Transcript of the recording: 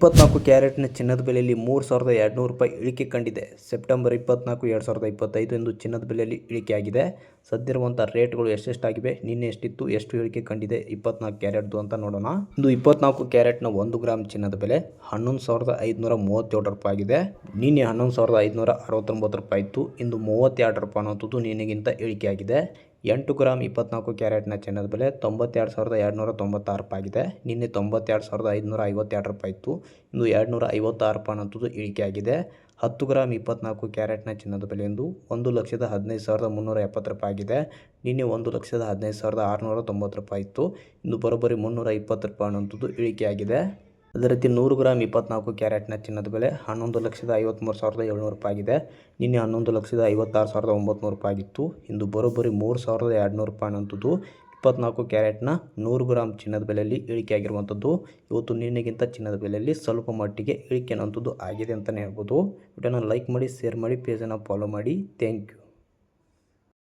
ಇಪ್ಪತ್ನಾಲ್ಕು ಕ್ಯಾರೆಟ್ನ ಚಿನ್ನದ ಬೆಲೆಯಲ್ಲಿ ಮೂರು ಸಾವಿರದ ಎರಡುನೂರು ರೂಪಾಯಿ ಇಳಿಕೆ ಕಂಡಿದೆ. ಸೆಪ್ಟೆಂಬರ್ ಇಪ್ಪತ್ನಾಲ್ಕು, ಎರಡು ಸಾವಿರದ ಇಪ್ಪತ್ತೈದು ಎಂದು ಚಿನ್ನದ ಬೆಲೆಯಲ್ಲಿ ಇಳಿಕೆಯಾಗಿದೆ. ಸದ್ಯರುವಂಥ ರೇಟ್ಗಳು ಎಷ್ಟೆಷ್ಟಾಗಿವೆ, ನಿನ್ನೆ ಎಷ್ಟಿತ್ತು, ಎಷ್ಟು ಇಳಿಕೆ ಕಂಡಿದೆ, ಇಪ್ಪತ್ನಾಲ್ಕು ಕ್ಯಾರೆಟ್ದು ಅಂತ ನೋಡೋಣ. ಇಂದು ಇಪ್ಪತ್ನಾಲ್ಕು ಕ್ಯಾರೆಟ್ನ ಒಂದು ಗ್ರಾಮ್ ಚಿನ್ನದ ಬೆಲೆ ಹನ್ನೊಂದು ಸಾವಿರದ ಐದುನೂರ ಮೂವತ್ತೇಳು ರೂಪಾಯಿ ಆಗಿದೆ. ನಿನ್ನೆ ಹನ್ನೊಂದು ಸಾವಿರದ ಐದುನೂರ ಅರವತ್ತೊಂಬತ್ತು ರೂಪಾಯಿ ಇತ್ತು. ಇಂದು ಮೂವತ್ತೆರಡು ರೂಪಾಯಿ ಅನ್ನೋಂಥದ್ದು ನಿನ್ನೆಗಿಂತ ಇಳಿಕೆಯಾಗಿದೆ. ಎಂಟು ಗ್ರಾಮ್ ಇಪ್ಪತ್ನಾಲ್ಕು ಕ್ಯಾರೆಟ್ನ ಚಿನ್ನದ ಬೆಲೆ ತೊಂಬತ್ತೆರಡು ಸಾವಿರದ ಎರಡುನೂರ ತೊಂಬತ್ತಾರು ರೂಪಾಯಿ ಆಗಿದೆ ನಿನ್ನೆ ತೊಂಬತ್ತೆರಡು ಸಾವಿರದ ಐದುನೂರ ಐವತ್ತೆರಡು ರೂಪಾಯಿ ಇತ್ತು. ಇಂದು ಎರಡುನೂರ ಐವತ್ತಾರು ರೂಪಾಯಿ ಅನ್ನೋಂಥದ್ದು ಇಳಿಕೆಯಾಗಿದೆ. ಹತ್ತು ಗ್ರಾಮ್ ಇಪ್ಪತ್ನಾಲ್ಕು ಕ್ಯಾರೆಟ್ನ ಚಿನ್ನದ ಬೆಲೆ ಎಂದು ಒಂದು ಲಕ್ಷದ ಹದಿನೈದು ಸಾವಿರದ ಮುನ್ನೂರ ಎಪ್ಪತ್ತು ರೂಪಾಯಿ ಆಗಿದೆ. ನಿನ್ನೆ ಒಂದು ಲಕ್ಷದ ಹದಿನೈದು ಸಾವಿರದ ಆರುನೂರ ತೊಂಬತ್ತು ರೂಪಾಯಿ ಇತ್ತು. ಇಂದು ಬರೋಬ್ಬರಿ ಮುನ್ನೂರ ಇಪ್ಪತ್ತು ರೂಪಾಯಿ ಅನ್ನೋಂಥದ್ದು ಇಳಿಕೆಯಾಗಿದೆ. ಅದೇ ರೀತಿ ನೂರು ಗ್ರಾಮ್ ಇಪ್ಪತ್ನಾಲ್ಕು ಕ್ಯಾರೆಟ್ನ ಚಿನ್ನದ ಬೆಲೆ, ಹನ್ನೊಂದು ಲಕ್ಷದ ಐವತ್ತ್ಮೂರು ಸಾವಿರದ ಏಳ್ನೂರು ರೂಪಾಯಿ ಆಗಿದೆ. ನಿನ್ನೆ ಹನ್ನೊಂದು ಲಕ್ಷದ ಐವತ್ತಾರು ಸಾವಿರದ ಒಂಬತ್ತು ರೂಪಾಯಿ ಆಗಿತ್ತು. ಇಂದು ಬರೋಬ್ಬರಿ ಮೂರು ಸಾವಿರದ ಎರಡುನೂರು ರೂಪಾಯಿ ಅನ್ನೋಂಥದ್ದು ಇಪ್ಪತ್ನಾಲ್ಕು ಕ್ಯಾರೆಟ್ನ ನೂರು ಗ್ರಾಮ್ ಚಿನ್ನದ ಬೆಲೆಯಲ್ಲಿ ಇಳಿಕೆ ಆಗಿರುವಂಥದ್ದು ಇವತ್ತು ನಿನ್ನೆಗಿಂತ ಚಿನ್ನದ ಬೆಲೆಯಲ್ಲಿ ಸ್ವಲ್ಪ ಮಟ್ಟಿಗೆ ಇಳಿಕೆ ಅನ್ನೋಂಥದ್ದು ಆಗಿದೆ ಅಂತಲೇ ಹೇಳ್ಬೋದು. ವಿಡಿಯೋನ ಲೈಕ್ ಮಾಡಿ, ಶೇರ್ ಮಾಡಿ, ಪೇಜನ್ನು ಫಾಲೋ ಮಾಡಿ. Thank you.